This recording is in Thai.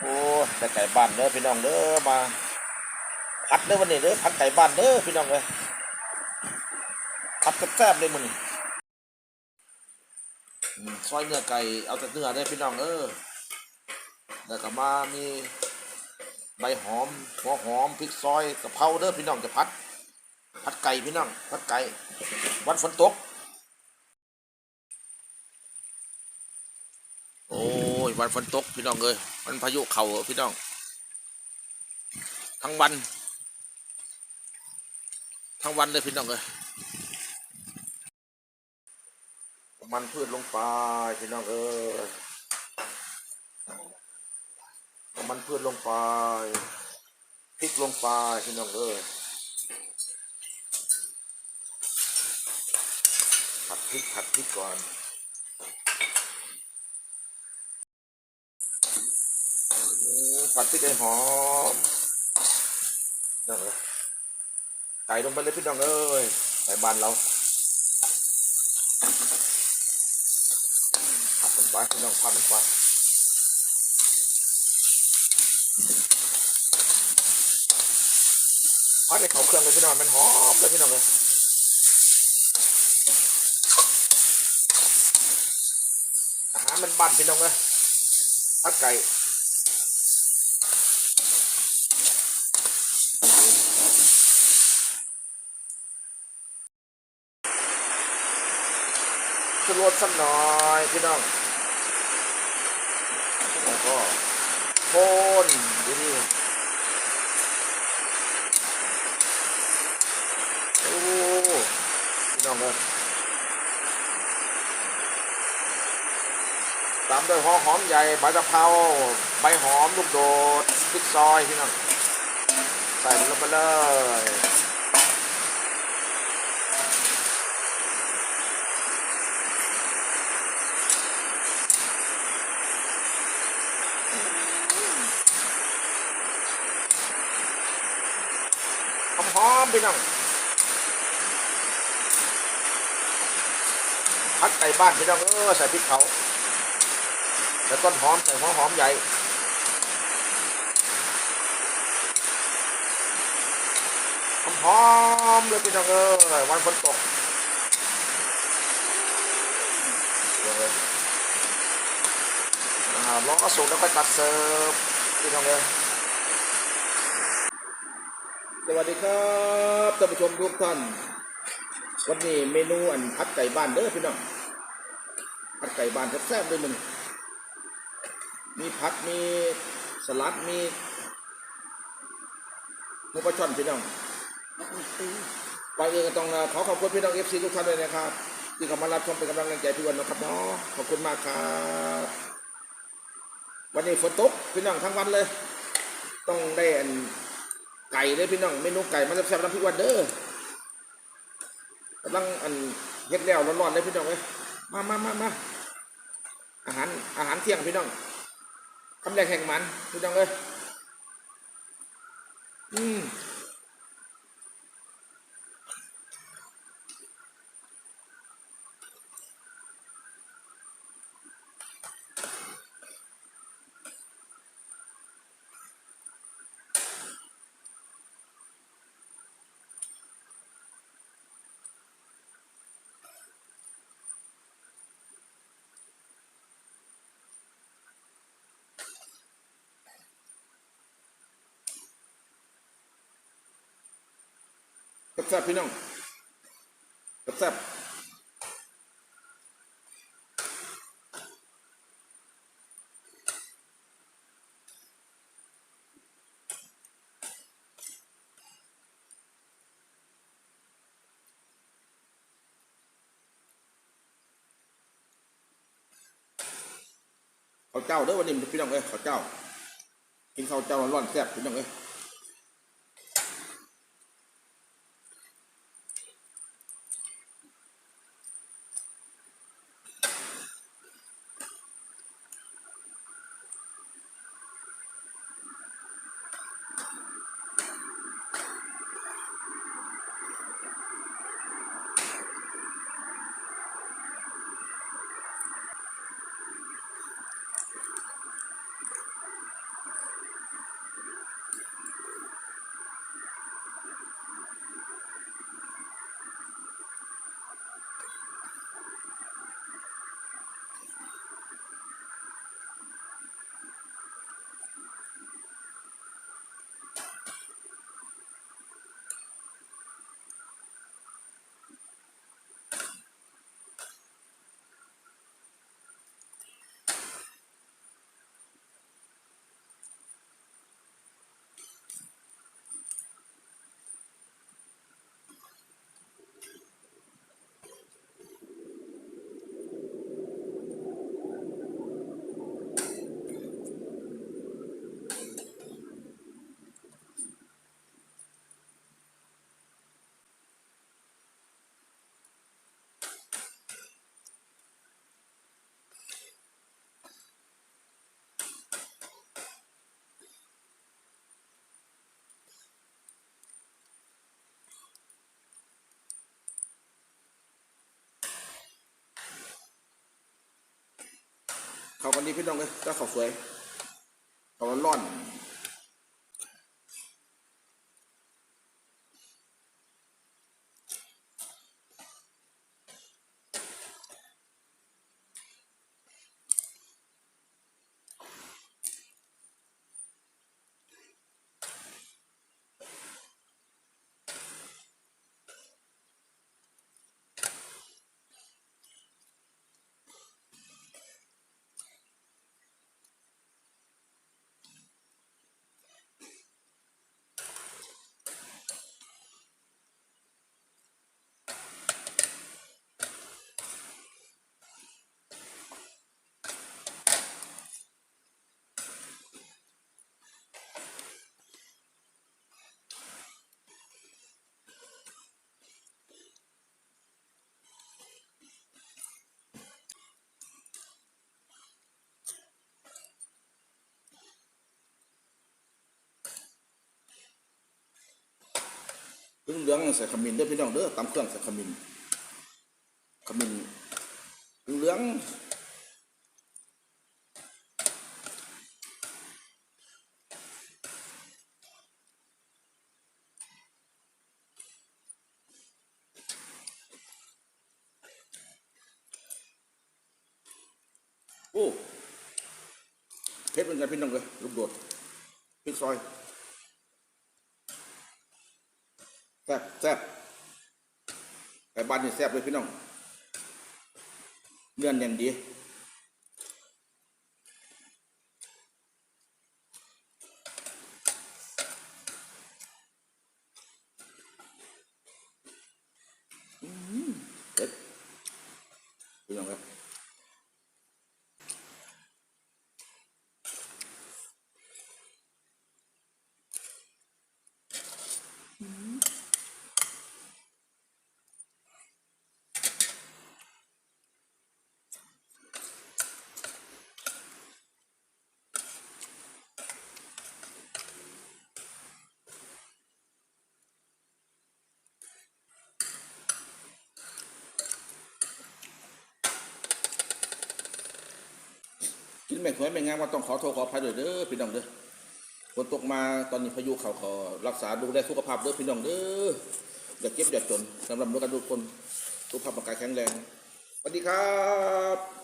โอ้แต่ไก่บ้านเด้อพี่น้องเด้อมาพัดเด้อวันนี้เด้อพัดไก่บ้านเด้อพี่น้องเลยพัดแซ่บเลยมึงนี่อืมซอยเนื้อไก่เอาแต่เนื้อได้พี่น้องเออแล้วก็มามีใบหอมหัวหอมพริกซอยกะเพราเด้อพี่น้องจะพัด พัดไก่พี่น้องพัดไก่วันฝนตก โอ้ วันฝนตกพี่น้องเอ้ยมันพายุเข่าพี่น้อง ทั้งวัน ทั้งวันเลยพี่น้องเอ้ยมันพืชลงไปพี่น้องเอ้ยมันพืชลงไปพริกลงไปพี่น้องเอ้ยผัดพริกผัดพริกก่อน อืม ผัดพริกให้หอมนั่นเลยใส่ลงไปเลยพี่น้องเอ้ยใส่บานเราผัดลงไปพี่น้องผัดลงไปผัดให้เขาเครื่องเลยพี่น้องมันหอมเลยพี่น้องเลยอาหารมันบานพี่น้องเลยผัดไก่ ขึ้นรถสักหน่อยพี่น้องแล้วก็โคนดูดิโอ้พี่น้องเลยตามด้วยหัวหอมใหญ่ใบตะเภาใบหอมลูกโดดพริกซอยพี่น้องใส่ลงไปเลย พี่น้องพัดไก่บ้านพี่น้องเออใส่พริกเผาใส่ต้นหอมใส่หัวหอมใหญ่หอมเลยพี่น้องเออวันฝนตกเดี๋ยวเลยอ่าล้อสุกแล้วก็ตัดเสิร์ฟพี่น้องเออ สวัสดีครับท่านผู้ชมทุกท่าน วันนี้เมนูอันพัดไก่บ้านเด้อพี่น้องพัดไก่บ้านแซ่บๆเลยมันมีผักมีสลัดมีหมูปลาช่อนพี่น้องก่อนอื่นก็ต้องขอขอบคุณพี่น้องเอฟซีทุกท่านเลยนะครับที่เข้ามารับชมเป็นกำลังใจพี่วันนะครับเนาะขอบคุณมากครับวันนี้ฝนตกพี่น้องทั้งวันเลย ต้องได้อัน ไก่เลยพี่น้องเมนูไก่มันแซ่บๆน้ำพริกวันเด้อกำลังอันเฮ็ดแล้วร้อนๆเลยพี่น้องเอ้ยมามามามาอาหารอาหารเที่ยงพี่น้องคำแรกแห่งมันพี่น้องเอ้ยอืม แซบพี่น้องแซบข้าวเจ้าเด้อวันนี้พี่น้องเอ้ยข้าวเจ้า กินข้าวเจ้าร้อนแซ่บพี่น้องเอ้ย เขากันดีพี่น้องเลยถ้าเขาสวยเขาร้อน เหลืองใส่ขมิ้นเด้อพี่น้องเด้อตำเครื่องใส่ขมิ้นขมิ้นเหลืองโอ้เผ็ดเหมือนกันพี่น้องเลยลูกโดดพริกซอย แซ่บแซ่บไก่บ้านนี่แซ่บเลยพี่น้องเนื้อแน่นดีอืมเด็ดพี่น้องครับ กินแม่สวยแม่งามว่าต้องขอโทษขออภัยด้วยเด้อพี่น้องเด้อฝนตกมาตอนนี้พายุเขาขอรักษาดูแลสุขภาพเด้อพี่น้องเด้ออย่าเก็บอย่าจนสำหรับด้วยกันทุกคนสุขภาพร่างกายแข็งแรงสวัสดีครับ